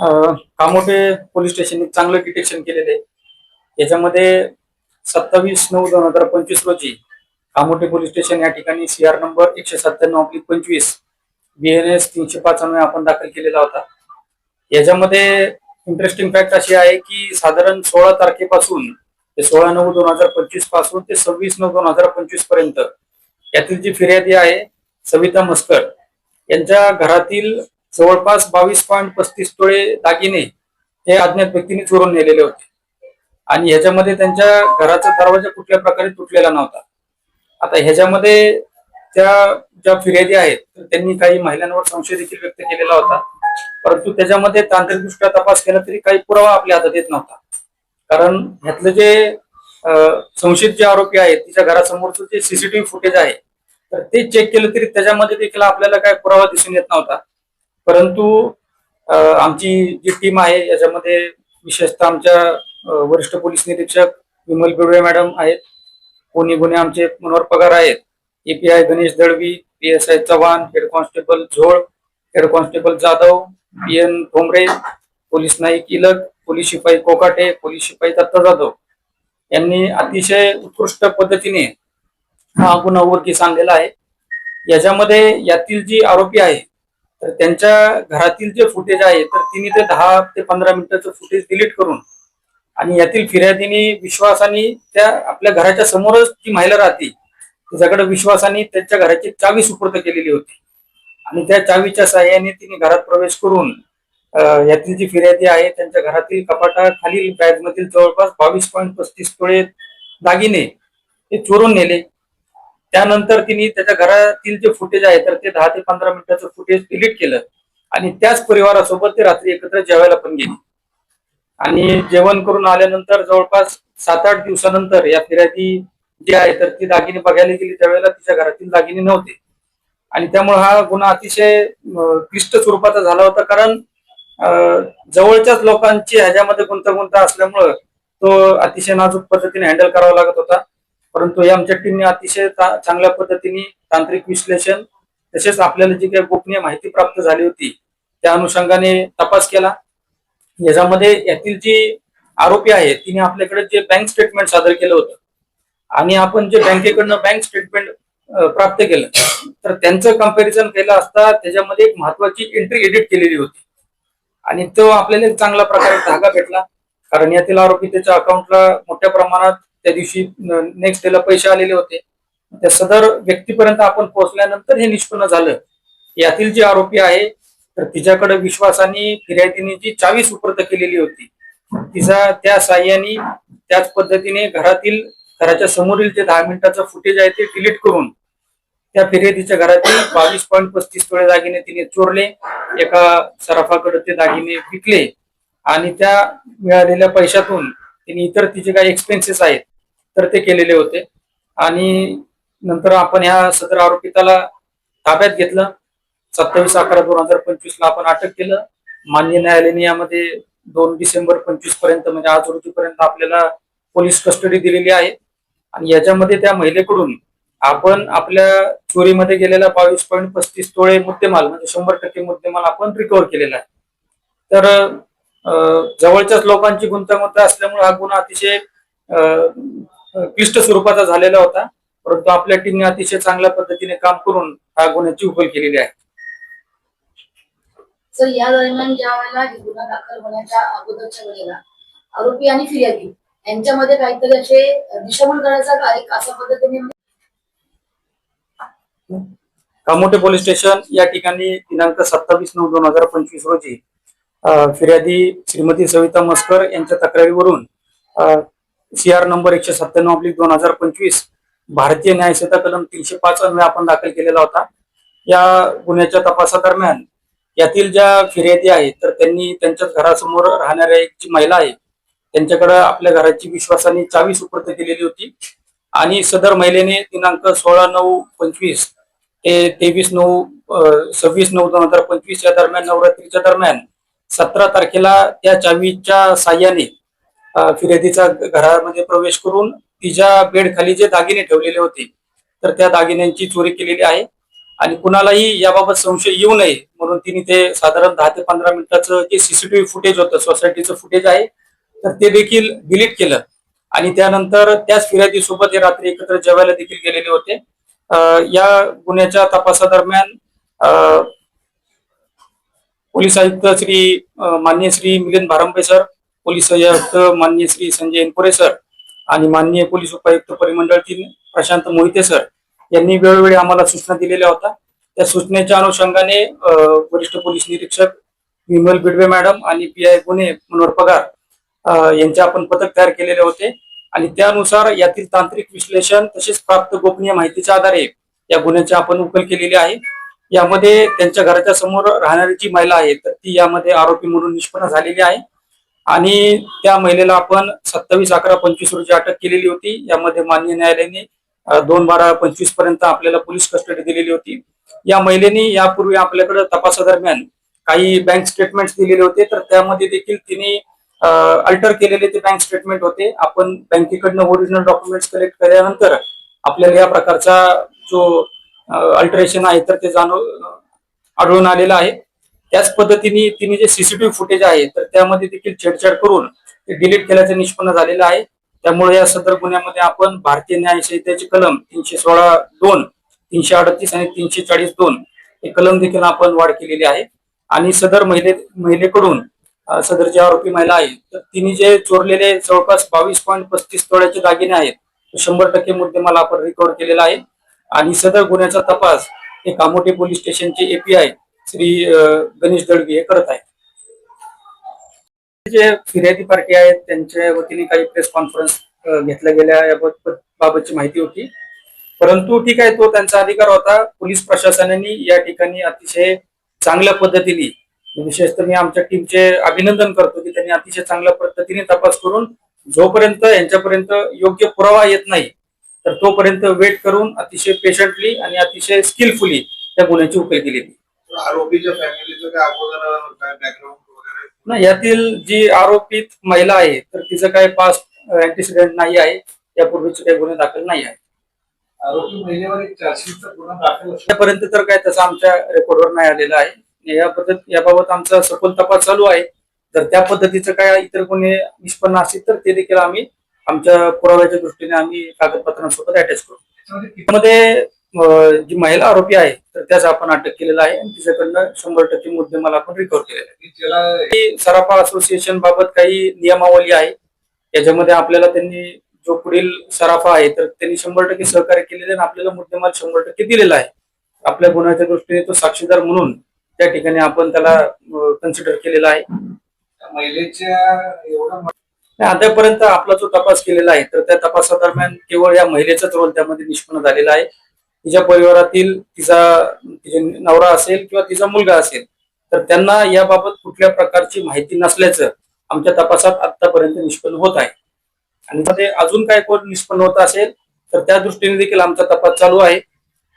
Kamothe Kamothe police स्टेशनने चांगलं detection केलेलं आहे. याच्यामध्ये सत्तावीस नऊ दोन हजार पंचवीस रोजी कामोठे पोलीस स्टेशन या ठिकाणी सी आर नंबर एकशे सत्त्याण्णव आपली पंचवीस बी एन एस तीनशे पाच आपण दाखल केलेला होता. याच्यामध्ये इंटरेस्टिंग फॅक्ट अशी आहे की साधारण सोळा तारखेपासून ते सोळा नऊ दोन हजार पंचवीसपासून ते सव्वीस नऊ दोन हजार पंचवीसपर्यंत यातील जी फिर्यादी आहे सविता मस्कर यांच्या घरातील जवळपास बावीस पॉईंट पस्तीस तोळे दागिने हे अज्ञात व्यक्तीने चोरून नेलेले होते. आणि ह्याच्यामध्ये त्यांच्या घराचा दरवाजा कुठल्या प्रकारे तुटलेला नव्हता. आता ह्याच्यामध्ये त्या ज्या फिर्यादी आहेत त्यांनी काही महिलांवर संशय देखील व्यक्त केलेला होता. परंतु त्याच्यामध्ये तांत्रिकदृष्ट्या तपास केला तरी काही पुरावा आपल्या हातात येत नव्हता. कारण ह्यातलं जे संशयित जे आरोपी आहेत तिच्या घरासमोरचं जे सीसीटीव्ही फुटेज आहे तर ते चेक केलं तरी त्याच्यामध्ये देखील आपल्याला काय पुरावा दिसून येत नव्हता. परंतु आमची जी टीम आहे याच्यामध्ये विशेषतः आमच्या वरिष्ठ पोलीस निरीक्षक विमल बिडवे मॅडम आहेत. कोणी गुन्हे आमचे मनोहर पगार आहेत. API Ganesh Dalvi P S I Chavan head constable Zol head constable Jadhav P N Thombre police Naik इलक police शिपाई कोकाटे पोलीस शिपाई दत्ता जाधव. यांनी अतिशय उत्कृष्ट पद्धतीने हा गुन्हा उघडकीस आणलेला आहे. याच्यामध्ये यातील जी आरोपी आहे तर त्यांच्या घरातील जे फुटेज आहे तर तिने ते दहा ते पंधरा मिनिटाचं फुटेज डिलीट करून आणि यातील फिर्यादीने विश्वासाने त्या आपल्या घराच्या समोरच जी महिला राहते तिच्याकडे विश्वासाने त्यांच्या घराची चावी सुपूर्द केलेली होती. आणि त्या चावीच्या सहाय्याने तिने घरात प्रवेश करून यातील जी फिर्यादी आहे त्यांच्या घरातील कपाटाखालील बॅग मधील जवळपास बावीस पॉईंट पस्तीस तोळे दागिने ते चोरून नेले. त्यानंतर तिने त्याच्या घरातील जे फुटेज आहे तर ते दहा ते पंधरा मिनिटाचं फुटेज डिलीट केलं. आणि त्याच परिवारासोबत ते रात्री एकत्र जेवायला पण गेली. आणि जेवण करून आल्यानंतर जवळपास सात आठ दिवसानंतर या फिर्यादी जी आहे तर ती दागिने बघायला गेली. त्यावेळेला तिच्या घरातील दागिने नव्हते. आणि त्यामुळे हा गुन्हा अतिशय क्लिष्ट स्वरूपाचा झाला होता. कारण जवळच्याच लोकांची ह्याच्यामध्ये गुंतागुंत असल्यामुळं तो अतिशय नाजूक पद्धतीने हँडल करावा लागत होता. परंतु हे आमच्या टीमने अतिशय चांगल्या पद्धतीने तांत्रिक विश्लेषण तसेच आपल्याला जी काही गोपनीय माहिती प्राप्त झाली होती त्या अनुषंगाने तपास केला. याच्यामध्ये यातील जी आरोपी आहे तिने आपल्याकडे जे बँक स्टेटमेंट सादर केलं होतं आणि आपण जे बँकेकडनं बँक स्टेटमेंट प्राप्त केलं तर त्यांचं कंपॅरिझन केलं असता त्याच्यामध्ये एक महत्वाची एंट्री एडिट केलेली होती. आणि तो आपल्याला एक चांगल्या प्रकारे धागा भेटला कारण यातील आरोपी त्याच्या अकाउंटला मोठ्या प्रमाणात त्या दिवशी नेक्स्ट डेला पैसे आलेले होते. त्या सदर व्यक्तीपर्यंत आपण पोहोचल्यानंतर हे निष्पन्न झालं. यातील जे आरोपी आहे तर तिच्याकडे विश्वासाने फिर्यादीने जी चावी सुपूर्द केलेली होती तिचा त्या साह्याने त्याच पद्धतीने घरातील घराच्या समोरील जे दहा मिनिटाचं फुटेज आहे ते डिलीट करून त्या फिर्यादीच्या घरातील बावीस पॉईंट पस्तीस तोळे दागिने तिने चोरले एका सराफाकडे ते दागिने विकले आणि त्या मिळालेल्या पैशातून तिने इतर तिचे काही एक्सपेन्सेस आहेत तर ते केलेले होते. आणि नंतर आपण ह्या सदर आरोपिताला ताब्यात घेतलं. सत्तावीस अकरा दोन हजार पंचवीस ला आपण अटक केलं. मान्य न्यायालयाने यामध्ये दोन डिसेंबर पंचवीसपर्यंत म्हणजे आज रोजीपर्यंत आपल्याला पोलीस कस्टडी दिलेली आहे. आणि याच्यामध्ये त्या महिलेकडून आपण आपल्या चोरीमध्ये गेलेला बावीस पॉईंट पस्तीस तोळे मुद्देमाल म्हणजे शंभर टक्के मुद्देमाल आपण रिकव्हर केलेला आहे. तर जवळच्याच लोकांची गुंतागुंत असल्यामुळे हा गुन्हा अतिशय क्लिष्ट स्वरूपाचा झालेला होता. परंतु आपल्या टीमने अतिशय चांगल्या पद्धतीने काम करून हा गुन्ह्याची उकल केलेली आहे. सर या दरम्यान ज्या वेळेला गुन्हा दाखल होण्याच्या अगोदरच्या वेळेला आरोपी आणि फिर्यादी यांच्यामध्ये काहीतरी असे दिशाभूल करायचा का एक अशा पद्धतीने कामोठे पोलीस स्टेशन या ठिकाणी दिनांक सत्तावीस नऊ दोन हजार पंचवीस रोजी फिर्यादी श्रीमती सविता मस्कर यांच्या तक्रारीवरून सी आर नंबर एकशे सत्त्याण्णव अब्लिक दोन हजार पंचवीस भारतीय न्यायसेता कलम तीनशे पाच अन्वय आपण दाखल केलेला होता. या गुन्ह्याच्या तपासादरम्यान यातील ज्या फिर्यादी आहेत तर त्यांनी त्यांच्याच घरासमोर राहणाऱ्या एक जी महिला आहे त्यांच्याकडे आपल्या घराची विश्वासाने चावी सुपूर्द केलेली होती. आणि सदर महिलेने दिनांक सोळा नऊ पंचवीस ते तेवीस नऊ सव्वीस नऊ दोन हजार पंचवीस या दरम्यान नवरात्रीच्या दरम्यान सतरा तारखेला त्या चावीच्या साह्याने फिर्यादीचा घरामध्ये प्रवेश करून तिच्या बेड खाली जे दागिने ठेवलेले होते तर त्या दागिन्यांची चोरी केलेली आहे. आणि कुणालाही याबाबत संशय येऊ नये म्हणून तिने ते साधारण दहा ते पंधरा मिनिटाचं जे सीसीटीव्ही फुटेज होतं सोसायटीचं फुटेज आहे तर ते देखील डिलीट केलं. आणि त्यानंतर त्याच फिर्यादीसोबत हे रात्री एकत्र जेवायला देखील गेलेले होते. या गुन्ह्याच्या तपासादरम्यान पोलीस आयुक्त श्री मान्य माननीय श्री मिलिंद भारंबे सर पोलीस आयुक्त माननीय श्री संजय एनपुरे सर आणि माननीय पोलीस उपायुक्त परिमंडळ तीन प्रशांत मोहिते सर यांनी वेळोवेळी आम्हाला सूचना दिलेल्या होत्या. त्या सूचनेच्या अनुषंगाने वरिष्ठ पोलीस निरीक्षक विमल बिडवे मॅडम आणि पी आय गुन्हे मनोहर पगार यांचे आपण पथक तयार केलेले होते. आणि त्यानुसार यातील तांत्रिक विश्लेषण तसेच प्राप्त गोपनीय माहितीच्या आधारे या गुन्ह्याची आपण उकल केलेली आहे. यामध्ये त्यांच्या घराच्या समोर राहणारी जी महिला आहे तर ती यामध्ये आरोपी म्हणून निष्पन्न झालेली आहे. आणि त्या महिलेला आपण सत्तावीस अकरा पंचवीस रोजी अटक केलेली होती. यामध्ये मान्य न्यायालयाने दोन बारा पंचवीसपर्यंत आपल्याला पोलीस कस्टडी दिलेली होती. या महिलेने यापूर्वी आपल्याकडे तपासादरम्यान काही बँक स्टेटमेंट दिलेले होते. तर त्यामध्ये देखील तिने अल्टर केलेले ते बँक स्टेटमेंट होते. आपण बँकेकडनं ओरिजिनल डॉक्युमेंट्स कलेक्ट केल्यानंतर आपल्याला या प्रकारचा जो अल्टरेशन आहे तर ते जाणव आढळून आलेलं आहे. त्याच पद्धतीने तिने जे सीसीटीव्ही फुटेज आहे तर त्यामध्ये देखील छेडछाड करून ते डिलीट केल्याचं निष्पन्न झालेलं आहे. त्यामुळे या सदर गुन्ह्यामध्ये आपण भारतीय न्याय संहितेचे कलम तीनशे सोळा दोन तीनशे अडतीस आणि तीनशे चाळीस दोन हे कलम देखील आपण वाढ केलेली आहे. आणि सदर महिले महिलेकडून सदर जे आरोपी महिला आहे तर तिने जे चोरलेले जवळपास बावीस पॉईंट पस्तीस तोळ्याचे दागिने आहेत तो शंभर टक्के मुद्देमाल आपण रिकव्हर केलेला आहे. आणि सदर गुन्ह्याचा तपास हे कामोटे पोलीस स्टेशनचे एपीआय श्री गणेश दळवी हे करत आहेत. जे फिर्यादी पार्टी आहेत त्यांच्या वतीने काही प्रेस कॉन्फरन्स घेतल्या गेल्या याबाबत बाबतची माहिती होती. परंतु ठीक आहे तो त्यांचा अधिकार होता. पोलीस प्रशासनाने या ठिकाणी अतिशय चांगल्या पद्धतीने विशेषतः मी आमच्या टीमचे अभिनंदन करतो की त्यांनी अतिशय चांगल्या पद्धतीने तपास करून जोपर्यंत यांच्यापर्यंत योग्य पुरावा येत नाही तर तोपर्यंत वेट करून अतिशय पेशंटली आणि अतिशय स्किलफुली त्या गुन्ह्याची उकल केली. आरोपीच्या फॅमिलीचं काय अगोदर काय बॅकग्राऊंड वगैरे? ना यातील जी आरोपित महिला आहे तर तिचं काही पास्ट अँटीसिडेंट नाही आहे. यापूर्वीचे काही गुन्हे दाखल नाही आहे आरोपी महिलेवर एक चार्जशीटचा गुन्हा दाखल असतो आतापर्यंत तर काय तसं आमच्या रेकॉर्डवर नाही आलेलं आहे. या पद्धत याबाबत आमचा सखोल तपास चालू आहे. जर त्या पद्धतीचं काय इतर गुन्हे निष्पन्न असतील तर ते देखील आम्ही आमच्या पुराव्याच्या दृष्टीने आम्ही कागदपत्रांसोबत अटॅच करू. त्याच्यामध्ये किती त्यामध्ये जी महिला आरोपी आहे तर त्याचा आपण अटक केलेला आहे आणि तिच्याकडनं शंभर टक्के मुद्देमाल आपण रिकव्हर केलेला आहे सराफा असोसिएशन बाबत काही नियमावली आहे याच्यामध्ये आपल्याला त्यांनी जो पुढील सराफा आहे तर त्यांनी शंभर टक्के सहकार्य केलेले आणि आपल्याला मुद्देमाल शंभर टक्के दिलेला आहे. आपल्या गुन्ह्याच्या दृष्टीने तो साक्षीदार म्हणून त्या ठिकाणी आपण त्याला कन्सिडर केलेला आहे. महिलेच्या आतापर्यंत आपला जो तपास केलेला आहे तर त्या तपासादरम्यान केवळ या महिलेचाच रोल त्यामध्ये निष्पन्न झालेला आहे. तिच्या परिवारातील तिचा तिचे नवरा असेल किंवा तिचा मुलगा असेल तर त्यांना याबाबत कुठल्या प्रकारची माहिती नसल्याचं आमच्या तपासात आतापर्यंत निष्पन्न होत आहे. आणि ते अजून काय कोण निष्पन्न होत असेल तर त्या दृष्टीने देखील आमचा तपास चालू आहे.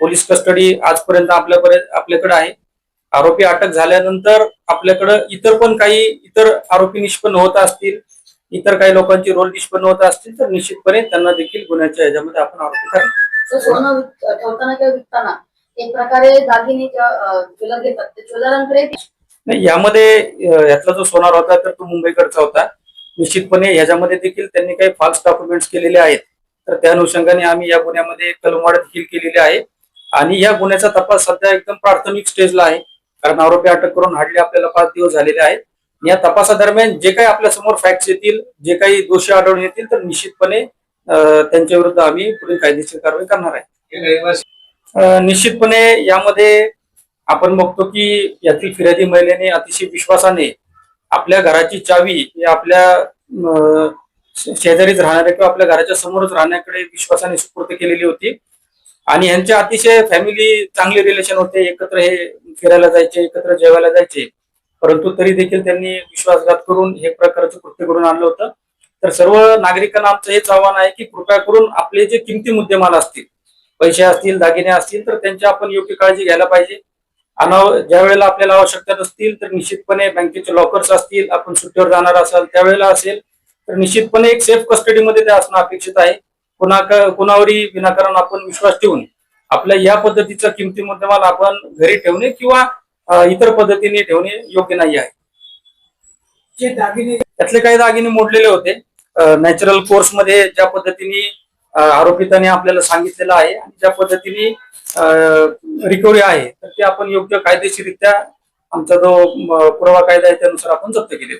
पोलीस कस्टडी आजपर्यंत आपल्यापर्यंत आपल्याकडे आहे. आरोपी अटक झाल्यानंतर आपल्याकडे इतर पण काही इतर आरोपी निष्पन्न होत असतील इतर काही लोकांचे रोल निष्पन्न होत असतील तर निश्चितपणे त्यांना देखील गुन्ह्याच्या ह्याच्यामध्ये आपण आरोपी करणार सो सोनं ठेवताना किंवा विकताना एक प्रकारे दागिने किंवा ज्वेलर घेतात. ते ज्वेलरांकडे नाही यामध्ये यातला जो सोनार होता तर तो मुंबईकडचा होता. निश्चितपणे ह्याच्यामध्ये देखील त्यांनी काही फॉल्स डॉक्युमेंट्स केलेले आहेत. तर त्या अनुषंगाने आम्ही या गुन्ह्यामध्ये कलमवाढ देखील केलेली आहे. आणि या गुन्ह्याचा तपास सध्या एकदम प्राथमिक स्टेजला आहे. कारण आरोपी अटक करून हाडले आपल्याला पाच दिवस झालेले आहेत. या तपासादरम्यान जे काही आपल्यासमोर फॅक्ट्स येतील जे काही दोषी आढळून येतील तर निश्चितपणे त्यांच्या विरुद्ध आम्ही पुढील कायदेशीर कारवाई करणार आहे. निश्चितपणे यामध्ये आपण बघतो की यातील फिर्यादी महिलेने अतिशय विश्वासाने आपल्या घराची चावी ही आपल्या शेजारीच राहणाऱ्या किंवा आपल्या घराच्या समोरच राहण्याकडे विश्वासाने सुपूर्द केलेली होती. आणि यांचे अतिशय फॅमिली चांगले रिलेशन होते एकत्र हे फिरायला जायचे एकत्र जेवायला जायचे. परंतु तरी देखील त्यांनी विश्वासघात करून हे प्रकारचं कृत्य करून आणलं होतं. तर सर्व नागरिकांना आमचं हेच आव्हान आहे की कृपया करून आपले जे किमती मुद्देमाल असतील पैसे असतील दागिने असतील तर त्यांची आपण योग्य काळजी घ्यायला पाहिजे. अनाव ज्या वेळेला आपल्याला आवश्यकता नसतील तर निश्चितपणे बँकेचे लॉकर्स असतील आपण सुट्टीवर जाणार असाल त्यावेळेला असेल तर निश्चितपणे एक सेफ कस्टडीमध्ये ते असणं अपेक्षित आहे. कुणा कुणावरही विनाकारण आपण विश्वास ठेवून आपल्या या पद्धतीचा किमती मुद्देमाल आपण घरी ठेवणे किंवा इतर पद्धतीने ठेवणे योग्य नाही आहे. त्यातले काही दागिने मोडलेले होते. नॅचरल कोर्समध्ये ज्या पद्धतीने आरोपितांनी आपल्याला सांगितलेलं आहे आणि ज्या पद्धतीने रिकव्हरी आहे तर ते आपण योग्य कायदेशीररित्या आमचा जो पुरावा कायदा आहे त्यानुसार आपण जप्त केले